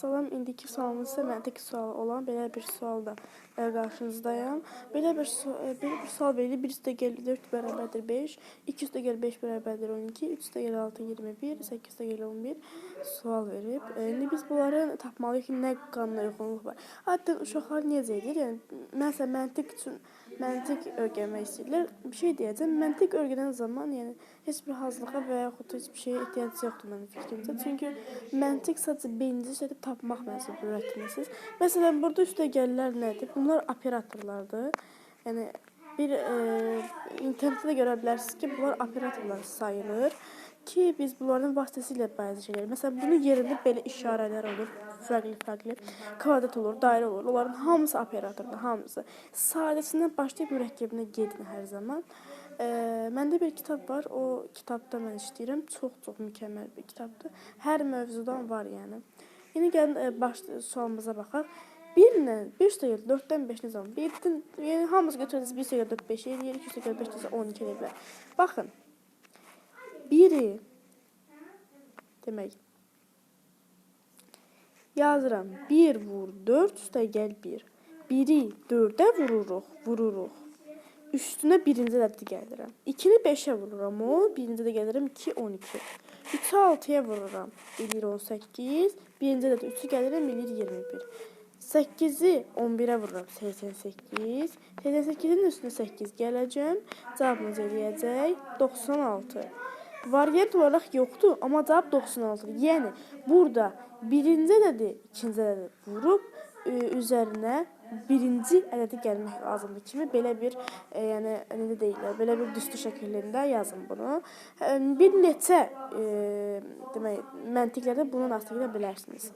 salam. İndiki sualımız isə məntiq sual olan belə bir sualda e, qarşınızdayam. Belə bir e, belə bir sual verilir. 1 üstə gəl 4 bərabərdir 5, 2 üstə gəl 5 bərabərdir 12, 3 üstə gəl 6 21, 8 üstə gəl 11 sual verib. E, İndi biz bunları tapmalıyıq ki, nə qanuna uyğunluq var. Hətta uşaqlar necə edir? Yəni məsələn məntiq üçün məntiq öyrənmək istəyirlər. Bir şey deyəcəm. Məntiq öyrənən zaman, yəni heç bir hazırlığa və yaxud da heç bir şeyə ehtiyac yoxdur mənim fikrimcə. Çünki məntiq sadəcə beyninizə işlədib tapmaq məcburiyyətindəsiniz. Məsələn, burada üstə gəlirlər nədir? Bunlar operatorlardır. Yəni bir e, internetdə də görə bilərsiniz ki, bunlar operatorlar sayılır ki, biz bunların vasitəsilə bəzi şeylər, məsələn, bunun yerində belə işarələr olur, fərqli-fərqli, kvadrat olur, dairə olur. Onların hamısı operatordur, hamısı. Sadəsindən başlayıb mürəkkəbinə gedin hər zaman. E, məndə bir kitab var. O kitabda mən işləyirəm. Çox-çox mükəmməl bir kitabdır. Hər mövzudan var, yəni. İndi gəlin e, baş sualımıza baxaq. 1 ilə 1 sayı 4-dən 5 nə zaman? 1-dən yəni hamımız götürəcəyik 1 sayı 4 5 eləyir, 2 sayı 5 isə 12 eləyə bilər. Baxın. Biri demək yazıram. 1 vur 4 üstə gəl 1. Biri 4-ə vururuq, vururuq. Üstünə birinci ədədi gəlirəm. 2-ni 5-ə vururam o, birinci də gəlirəm 2 12. 3-ü 6-ya vururam. Eləyir 18. Birinci ədədi 3-ü gəlirəm eləyir 21. 8-i 11-ə vururam 88. 88-in üstünə 8 gələcəm. Cavabımız eləyəcək 96. Variant olaraq yoxdur, amma cavab 96-dır. Yəni burada birinci ədədi ikinci ədədi vurub e, üzərinə birinci ədədi gəlmək lazımdır kimi belə bir e, yəni necə deyirlər, belə bir düstur şəklində yazın bunu. E, bir neçə e, demək məntiqlərdə bunun asılı bilərsiniz.